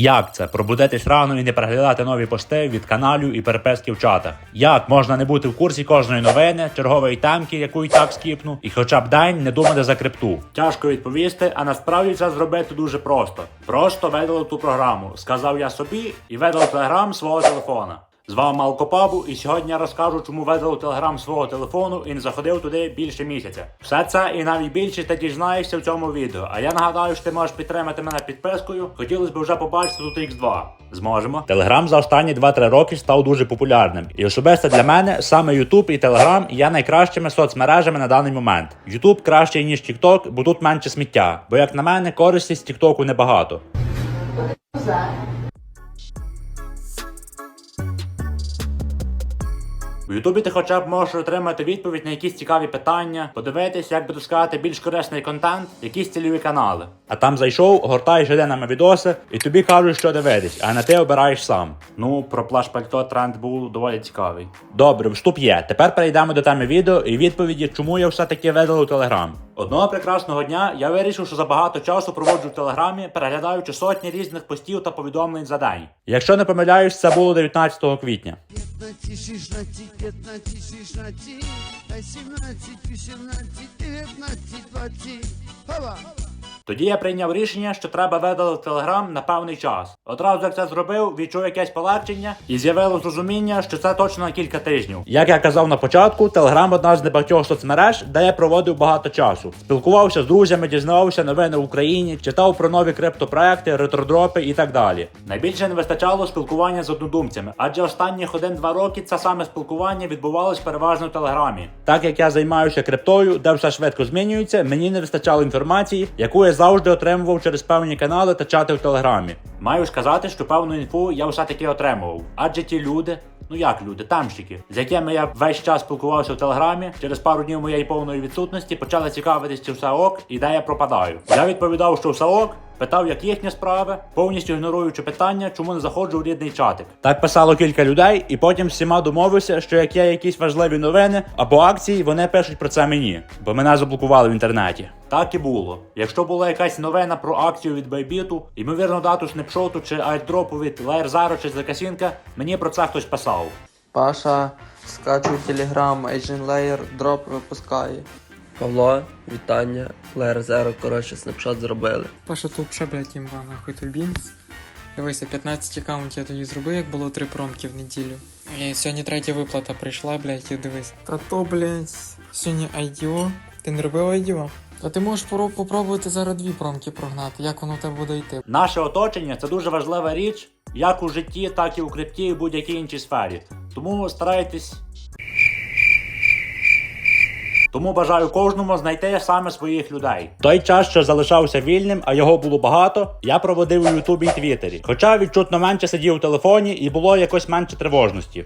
Як це пробудитись рано і не переглядати нові пости від каналів і переписки в чатах? Як можна не бути в курсі кожної новини, чергової темки, яку і так скіпну, і хоча б день не думати за крипту? Тяжко відповісти, а насправді це зробити дуже просто. Просто видалив ту програму, сказав я собі і видалив телеграм свого телефона. З вами Алкопабу, і сьогодні я розкажу, чому видалив телеграм свого телефону і не заходив туди більше місяця. Все це і навіть більше ти дізнаєшся в цьому відео. А я нагадаю, що ти можеш підтримати мене підпискою. Хотілося б вже побачити тут X2. Зможемо. Телеграм за останні 2-3 роки став дуже популярним. І особисто для мене саме YouTube і Telegram є найкращими соцмережами на даний момент. YouTube кращий ніж TikTok, бо тут менше сміття. Бо як на мене, користі з TikTok небагато. В Ютубі ти хоча б можеш отримати відповідь на якісь цікаві питання, подивитись, як би то сказати, більш корисний контент, якісь цільові канали. А там зайшов, гортаєш годинами відоси, і тобі кажуть, що дивитись, а не ти обираєш сам. Ну, про плаш пальто тренд був доволі цікавий. Добре, вступ є. Тепер перейдемо до теми відео і відповіді, чому я все-таки видалив Телеграм. Одного прекрасного дня я вирішив, що забагато часу проводжу в телеграмі, переглядаючи сотні різних постів та повідомлень за день. Якщо не помиляюсь, це було 19 квітня. 15, 16, 15, 16, 17, 18, 19, 20. Хова! Тоді я прийняв рішення, що треба видалити телеграм на певний час. Одразу як це зробив, відчув якесь полегшення і з'явилось розуміння, що це точно на кілька тижнів. Як я казав на початку, телеграм одна з небагатьох соцмереж, де я проводив багато часу. Спілкувався з друзями, дізнавався новини в Україні, читав про нові криптопроекти, ретродропи і так далі. Найбільше не вистачало спілкування з однодумцями, адже останніх один-два роки це саме спілкування відбувалось переважно в телеграмі. Так як я займаюся криптою, де все швидко змінюється, мені не вистачало інформації, яку я завжди отримував через певні канали та чати в телеграмі. Маю сказати, що певну інфу я все таки отримував, адже ті люди. Ну як люди, тамщики, з якими я весь час спілкувався в телеграмі, через пару днів моєї повної відсутності почали цікавитись, чи все ок і де я пропадаю. Я відповідав, що все ок, питав, як їхні справи, повністю ігноруючи питання, чому не заходжу в рідний чатик. Так писало кілька людей, і потім всіма домовився, що як є якісь важливі новини або акції, вони пишуть про це мені, бо мене заблокували в інтернеті. Так і було. Якщо була якась новина про акцію від Байбіту, ймовірно, дату снапшоту чи айдропу від Layer чи Закасінка, мені про це хтось писав. Паша скачує телеграм, Agent Layer дроп випускає. Павло, вітання. Лер Зеро, коротше, снапшот зробили. Паша, тут ще, блядь, імба, нахуй той бінс. Дивися, 15 аккаунтів я тоді зробив, як було 3 промки в неділю. І сьогодні третя виплата прийшла, блядь, і дивись. Та то, блядь, сьогодні IDO. Ти не робив IDO? Та ти можеш попробувати зараз дві промки прогнати, як воно тебе буде йти. Наше оточення це дуже важлива річ, як у житті, так і у крипті, і будь-якій іншій сфері. Тому старайтесь. Тому бажаю кожному знайти саме своїх людей. Той час, що залишався вільним, а його було багато, я проводив у Ютубі і Твіттері. Хоча відчутно менше сидів у телефоні і було якось менше тривожності.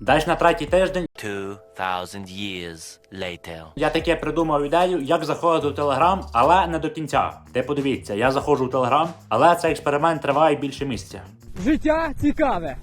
Десь на третій тиждень 2,000 years later. я таке придумав ідею, як заходити у Телеграм, але не до кінця. Де подивіться, я заходжу в Телеграм, але цей експеримент триває більше місяця. Життя цікаве,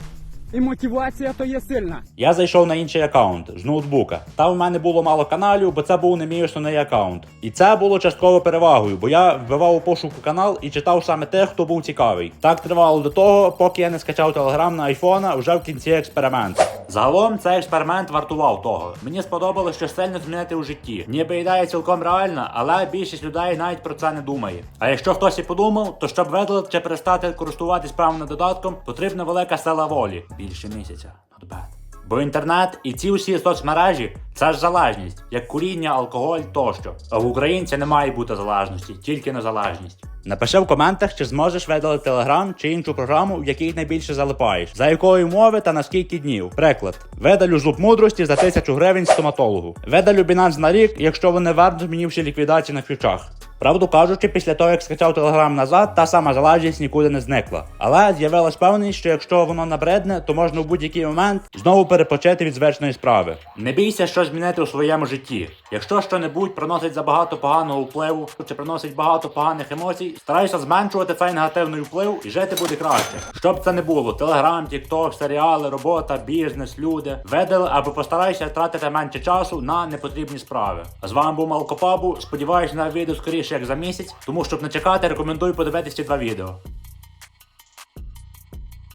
і мотивація то є сильна. Я зайшов на інший аккаунт з ноутбука. Там в мене було мало каналів, бо це був не мій основний аккаунт. І це було частково перевагою, бо я вбивав у пошуку канал і читав саме тих, хто був цікавий. Так тривало до того, поки я не скачав телеграм на айфона вже в кінці експерименту. Загалом цей експеримент вартував того. Мені сподобалось щось сильно змінити у житті. Ніби ідея цілком реальна, але більшість людей навіть про це не думає. А якщо хтось і подумав, то щоб видалити чи перестати користуватись певним додатком, потрібна велика сила волі. Більше місяця. Not. Бо інтернет і ці усі соцмережі це ж залежність, як куріння, алкоголь тощо. А в українця не має бути залежності, тільки незалежність. Напиши в коментах, чи зможеш видалити телеграм чи іншу програму, в якій найбільше залипаєш, за якої мови та на скільки днів. Приклад: видалю зуб мудрості за тисячу гривень стоматологу. Видалю Binance на рік, якщо вони варто мені всі ліквідації на фьючах. Правду кажучи, після того, як скачав телеграм назад, та сама залежність нікуди не зникла. Але з'явилась певність, що якщо воно набредне, то можна в будь-який момент знову перепочити від звичної справи. Не бійся що змінити у своєму житті. Якщо що-небудь приносить забагато поганого впливу чи приносить багато поганих емоцій, старайся зменшувати цей негативний вплив і жити буде краще. Щоб це не було: телеграм, тікток, серіали, робота, бізнес, люди. Видали або постарайся тратити менше часу на непотрібні справи. З вами був Малкопабу. Сподіваюсь, на відео скоріше як за місяць. Тому щоб не чекати, рекомендую подивитися ці два відео.